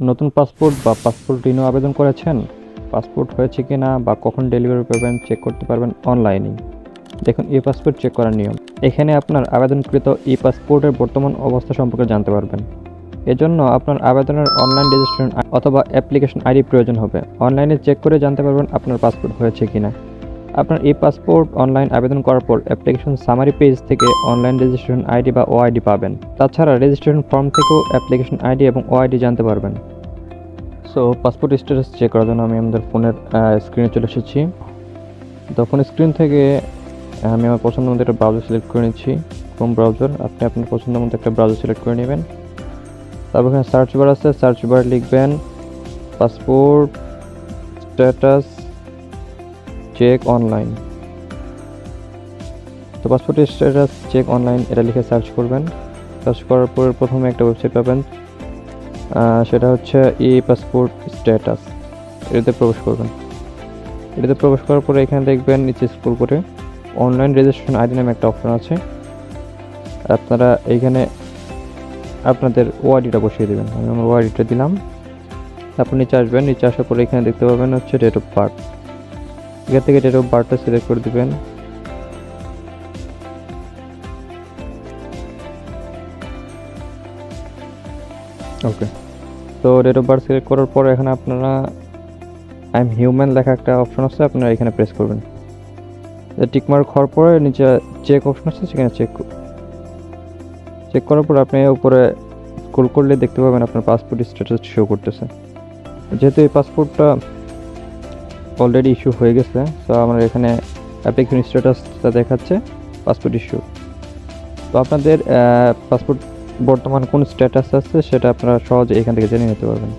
নতুন পাসপোর্ট বা passport renew আবেদন করেছেন? পাসপোর্ট হয়েছে কি না বা কখন ডেলিভারি পাবেন চেক করতে পারবেন অনলাইনেই দেখুন ই পাসপোর্ট চেক করার নিয়ম। এখানে আপনার আবেদনকৃত ই পাসপোর্টের বর্তমান অবস্থা সম্পর্কে জানতে পারবেন। এজন্য আপনার আবেদনের অনলাইন রেজিস্ট্রেশন অথবা অ্যাপ্লিকেশন আইডি প্রয়োজন হবে। অনলাইনে চেক করে জানতে পারবেন আপনার পাসপোর্ট হয়েছে কিনা আপনার ই পাসপোর্ট অনলাইন আবেদন করার পর অ্যাপ্লিকেশন সামারি পেজ থেকে অনলাইন রেজিস্ট্রেশন আইডি বা ওআইডি পাবেন। তাছাড়া রেজিস্ট্রেশন ফর্ম থেকেও অ্যাপ্লিকেশন আইডি এবং ওআইডি জানতে পারবেন। সো পাসপোর্ট স্ট্যাটাস চেক করার জন্য আমি আমাদের ফোনের স্ক্রিনে চলে এসেছি। তখন স্ক্রিন থেকে আমি আমার পছন্দ মতো একটা ব্রাউজার সিলেক্ট করে নিচ্ছি। ক্রোম ব্রাউজার আপনি আপনার পছন্দ মতো একটা ব্রাউজার সিলেক্ট করে নেবেন। তারপর এখানে সার্চ বার আছে সার্চ বার লিখবেন পাসপোর্ট স্ট্যাটাস চেক অনলাইন তো পাসপোর্ট স্ট্যাটাস চেক অনলাইন এটা লিখে সার্চ করবেন। সার্চ করার পর প্রথমে একটা ওয়েবসাইট পাবেন। সেটা হচ্ছে ই পাসপোর্ট স্ট্যাটাস এটাতে প্রবেশ করবেন। এটাতে প্রবেশ করার পরে এখানে দেখবেন নিচে স্ক্রল করে অনলাইন রেজিস্ট্রেশন আইডি নামে একটা অপশন আছে। আপনারা এইখানে আপনাদের ওআইডিটা বসিয়ে দেবেন। আমি আমার ওআইডিটা দিলাম। তারপর নিচে আসবেন। নিচে আসার পরে এখানে দেখতে পাবেন হচ্ছে ডেট অফ বার্থ এখান থেকে ডেট অফ বার্থটা সিলেক্ট করে দিবেন। ওকে তো ডেট অফ বার্থ সিলেক্ট করার পরে এখানে আপনারা আই এম হিউম্যান লেখা একটা অপশন আছে আপনারা এখানে প্রেস করবেন। টিকমার্ক হওয়ার পরে নিচে চেক অপশন আছে সেখানে চেক চেক করার পর আপনি উপরে স্ক্রল করলে দেখতে পাবেন আপনার পাসপোর্ট স্ট্যাটাস শো করতেছে। যেহেতু এই পাসপোর্টটা অলরেডি ইস্যু হয়ে গেছে। তো আমার এখানে অ্যাপ্লিকেশন স্ট্যাটাসটা দেখাচ্ছে পাসপোর্ট ইস্যু তো আপনাদের পাসপোর্ট বর্তমান কোন স্ট্যাটাস আছে সেটা আপনারা সহজে এখান থেকে জেনে নিতে পারবেন।